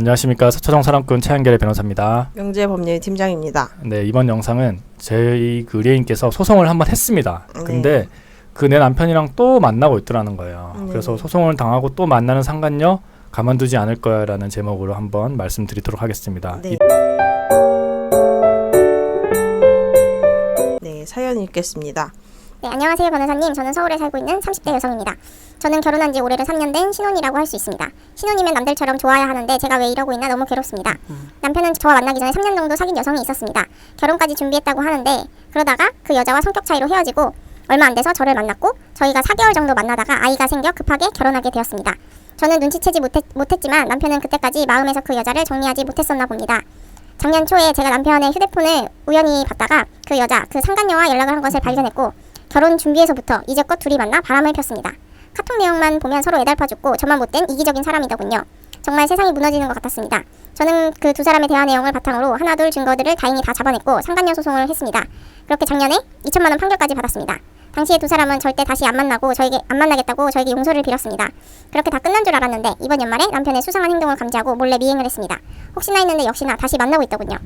안녕하십니까 서초동 사람꾼 최한결의 변호사입니다. 명재 법률 팀장입니다. 네 이번 영상은 저희 그 의뢰인께서 소송을 한번 했습니다. 네. 근데 그 내 남편이랑 또 만나고 있더라는 거예요. 네. 그래서 소송을 당하고 또 만나는 상간녀 가만두지 않을 거야라는 제목으로 한번 말씀드리도록 하겠습니다. 네. 네, 사연 읽겠습니다. 네, 안녕하세요 변호사님. 저는 서울에 살고 있는 30대 여성입니다. 저는 결혼한 지 올해로 3년 된 신혼이라고 할 수 있습니다. 신혼이면 남들처럼 좋아야 하는데 제가 왜 이러고 있나 너무 괴롭습니다. 남편은 저와 만나기 전에 3년 정도 사귄 여성이 있었습니다. 결혼까지 준비했다고 하는데 그러다가 그 여자와 성격 차이로 헤어지고 얼마 안 돼서 저를 만났고 저희가 4개월 정도 만나다가 아이가 생겨 급하게 결혼하게 되었습니다. 저는 눈치채지 못했, 못했지만 남편은 그때까지 마음에서 그 여자를 정리하지 못했었나 봅니다. 작년 초에 제가 남편의 휴대폰을 우연히 봤다가 그 여자, 그 상간녀와 연락을 한 것을 발견했고 결혼 준비에서부터 이제껏 둘이 만나 바람을 폈습니다. 카톡 내용만 보면 서로 애달파 죽고 저만 못된 이기적인 사람이더군요. 정말 세상이 무너지는 것 같았습니다. 저는 그 두 사람의 대화 내용을 바탕으로 하나둘 증거들을 다행히 다 잡아냈고 상간녀 소송을 했습니다. 그렇게 작년에 2천만 원 판결까지 받았습니다. 당시에 두 사람은 절대 다시 안 만나고 저에게 안 만나겠다고 저에게 용서를 빌었습니다. 그렇게 다 끝난 줄 알았는데 이번 연말에 남편의 수상한 행동을 감지하고 몰래 미행을 했습니다. 혹시나 했는데 역시나 다시 만나고 있더군요.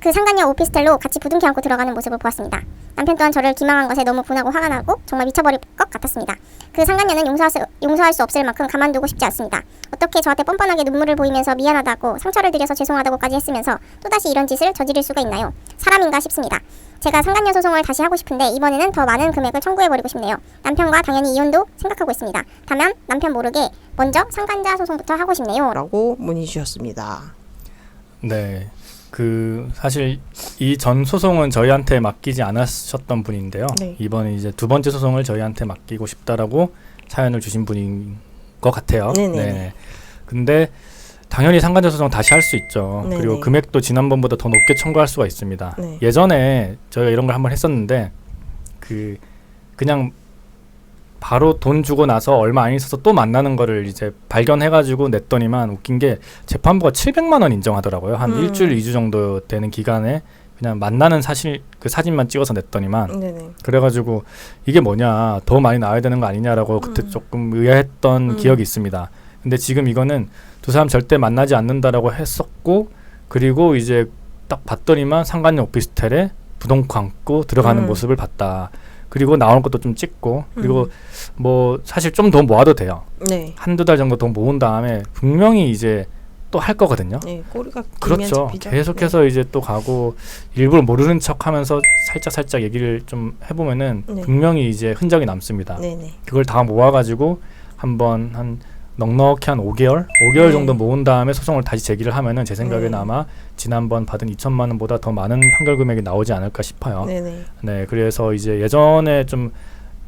그 상간녀 오피스텔로 같이 부둥켜 안고 들어가는 모습을 보았습니다. 남편 또한 저를 기망한 것에 너무 분하고 화가 나고 정말 미쳐버릴 것 같았습니다. 그 상간녀는 용서할 수, 용서할 수 없을 만큼 가만두고 싶지 않습니다. 어떻게 저한테 뻔뻔하게 눈물을 보이면서 미안하다고 상처를 드려서 죄송하다고까지 했으면서 또다시 이런 짓을 저지를 수가 있나요? 사람인가 싶습니다. 제가 상간녀 소송을 다시 하고 싶은데 이번에는 더 많은 금액을 청구해버리고 싶네요. 남편과 당연히 이혼도 생각하고 있습니다. 다만 남편 모르게 먼저 상간자 소송부터 하고 싶네요. 라고 문의 주셨습니다. 네. 그 사실 이 전 소송은 저희한테 맡기지 않으셨던 분인데요. 네. 이번에 이제 두 번째 소송을 저희한테 맡기고 싶다라고 사연을 주신 분인 것 같아요. 네네 네. 근데 당연히 상간자 소송 다시 할 수 있죠. 네네. 그리고 금액도 지난번보다 더 높게 청구할 수가 있습니다. 네. 예전에 저희가 이런 걸 한번 했었는데 그 그냥 바로 돈 주고 나서 얼마 안 있어서 또 만나는 거를 이제 발견해가지고 냈더니만 웃긴 게 재판부가 700만 원 인정하더라고요. 한 음. 일주일, 이주 정도 되는 기간에 그냥 만나는 사실 그 사진만 찍어서 냈더니만 네네. 그래가지고 이게 뭐냐 더 많이 나와야 되는 거 아니냐라고 그때 음. 조금 의아했던 음. 기억이 있습니다. 근데 지금 이거는 두 사람 절대 만나지 않는다라고 했었고 그리고 이제 딱 봤더니만 상간녀 오피스텔에 부동코 안고 들어가는 음. 모습을 봤다. 그리고 나오는 것도 좀 찍고 그리고 음. 뭐 사실 좀 더 모아도 돼요. 네. 한두 달 정도 더 모은 다음에 분명히 이제 또 할 거거든요. 네, 꼬리가 그렇죠. 잡히죠. 계속해서 이제 또 가고 일부러 모르는 척하면서 살짝 살짝 얘기를 좀 해보면은 네. 분명히 이제 흔적이 남습니다. 네. 네네. 그걸 다 모아가지고 한번 한 넉넉히 한 5개월, 5개월 네. 정도 모은 다음에 소송을 다시 제기를 하면은 제 생각에는 네. 아마 지난번 받은 2천만 원보다 더 많은 판결 금액이 나오지 않을까 싶어요. 네네. 네, 그래서 이제 예전에 좀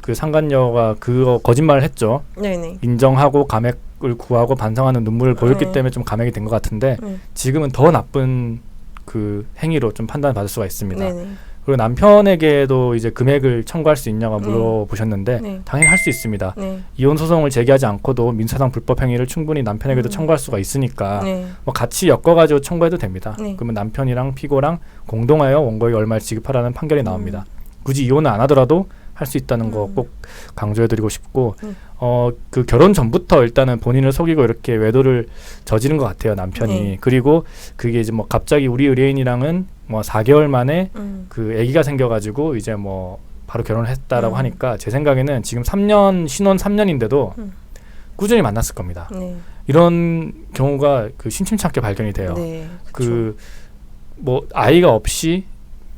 그 상간녀가 그거 거짓말을 했죠. 네네. 인정하고 감액을 구하고 반성하는 눈물을 보였기 네. 때문에 좀 감액이 된 것 같은데 음. 지금은 더 나쁜 그 행위로 좀 판단받을 수가 있습니다. 네네. 그리고 남편에게도 이제 금액을 청구할 수 있냐고 네. 물어보셨는데 네. 당연히 할 수 있습니다. 네. 이혼 소송을 제기하지 않고도 민사상 불법 행위를 충분히 남편에게도 음. 청구할 수가 있으니까 네. 뭐 같이 엮어가지고 청구해도 됩니다. 네. 그러면 남편이랑 피고랑 공동하여 원고에 얼마를 지급하라는 판결이 음. 나옵니다. 굳이 이혼을 안 하더라도 할 수 있다는 거 음. 꼭 강조해드리고 싶고 음. 어그 결혼 전부터 일단은 본인을 속이고 이렇게 외도를 저지른 것 같아요 남편이 네. 그리고 그게 이제 뭐 갑자기 우리 의뢰인이랑은 뭐 4개월 만에 음. 그 아기가 생겨가지고 이제 뭐 바로 결혼을 했다라고 음. 하니까 제 생각에는 지금 3년 신혼 3년인데도 음. 꾸준히 만났을 겁니다. 네. 이런 경우가 그 심심찮게 발견이 돼요. 네. 그 뭐 아이가 없이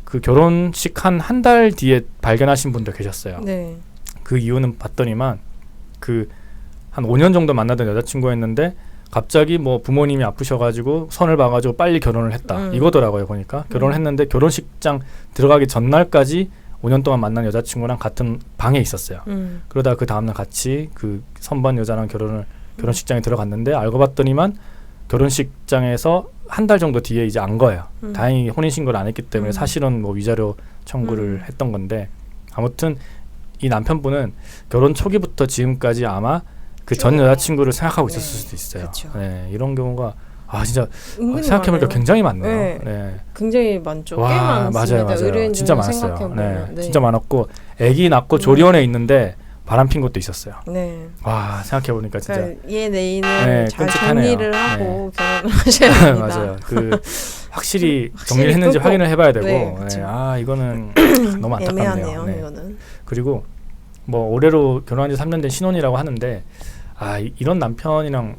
그 결혼식 한 한 달 뒤에 발견하신 분도 계셨어요. 네. 그 이유는 봤더니만 그 한 5년 정도 만나던 여자친구였는데 갑자기 뭐 부모님이 아프셔가지고 선을 봐가지고 빨리 결혼을 했다 음. 이거더라고요 보니까 결혼을 했는데 결혼식장 들어가기 전날까지 5년 동안 만난 여자친구랑 같은 방에 있었어요. 음. 그러다 그 다음날 같이 그 선반 여자랑 결혼을 결혼식장에 들어갔는데 알고 봤더니만 결혼식장에서 한 달 정도 뒤에 이제 안 거예요. 음. 다행히 혼인 신고를 안 했기 때문에 음. 사실은 뭐 위자료 청구를 음. 했던 건데 아무튼 이 남편분은 결혼 초기부터 지금까지 아마 그전 쭉. 여자친구를 생각하고 있었을 네. 수도 있어요. 그쵸. 네, 이런 경우가 아 진짜 생각해보니까 많아요. 굉장히 많네요. 네. 네. 굉장히 많죠. 꽤와 많습니다. 맞아요 맞아요 진짜 많았어요. 네, 네. 진짜 많았고 아기 낳고 음. 조리원에 있는데 바람 핀 것도 있었어요. 네. 와 생각해 보니까 진짜 그러니까 얘 내인을 네, 잘 끔찍하네요. 정리를 네. 하고 결혼을 하셔야 됩니다. 맞아요. 그 확실히 확실히 정리를 했는지 끄고. 확인을 해봐야 되고, 네, 네, 그쵸. 아 이거는 너무 안타깝네요. 애매하네요. 네. 이거는. 그리고 뭐 올해로 결혼한 지 3년 된 신혼이라고 하는데 아 이, 런 남편이랑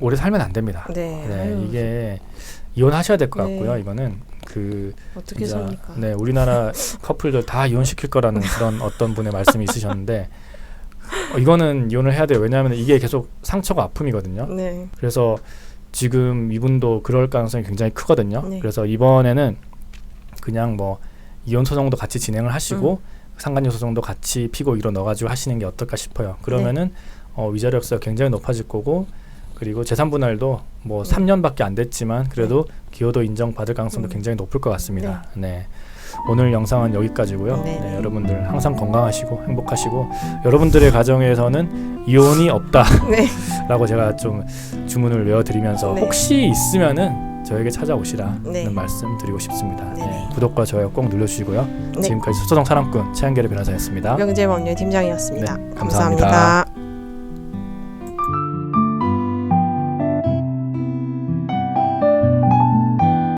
오래 살면 안 됩니다. 네. 네, 아유, 이게 이혼하셔야 될 것 네. 같고요. 이거는 그 어떻게 진짜, 삽니까? 네, 우리나라 커플들 다 이혼시킬 거라는 그런 어떤 분의 말씀이 있으셨는데 어, 이거는 이혼을 해야 돼요. 왜냐하면 이게 계속 상처가 아픔이거든요. 네. 그래서 지금 이분도 그럴 가능성이 굉장히 크거든요. 네. 그래서 이번에는 그냥 뭐 이혼 소송도 같이 진행을 하시고 음. 상간녀 소송도 같이 피고 일어 넣어가지고 하시는 게 어떨까 싶어요. 그러면은 네. 어, 위자료가 굉장히 높아질 거고 그리고 재산 분할도 뭐 네. 3년밖에 안 됐지만 그래도 기여도 인정받을 가능성도 음. 굉장히 높을 것 같습니다. 네. 오늘 영상은 여기까지고요. 네. 네, 여러분들 항상 건강하시고 행복하시고 여러분들의 가정에서는 이혼이 없다라고 네. 제가 좀 주문을 외워드리면서 네. 혹시 있으면은 저에게 찾아오시라는 네. 말씀 드리고 싶습니다. 네, 구독과 좋아요 꼭 눌러주시고요. 네. 지금까지 소소동 사랑꾼 최한결의 변호사였습니다. 명재법률 팀장이었습니다. 네, 감사합니다. 감사합니다.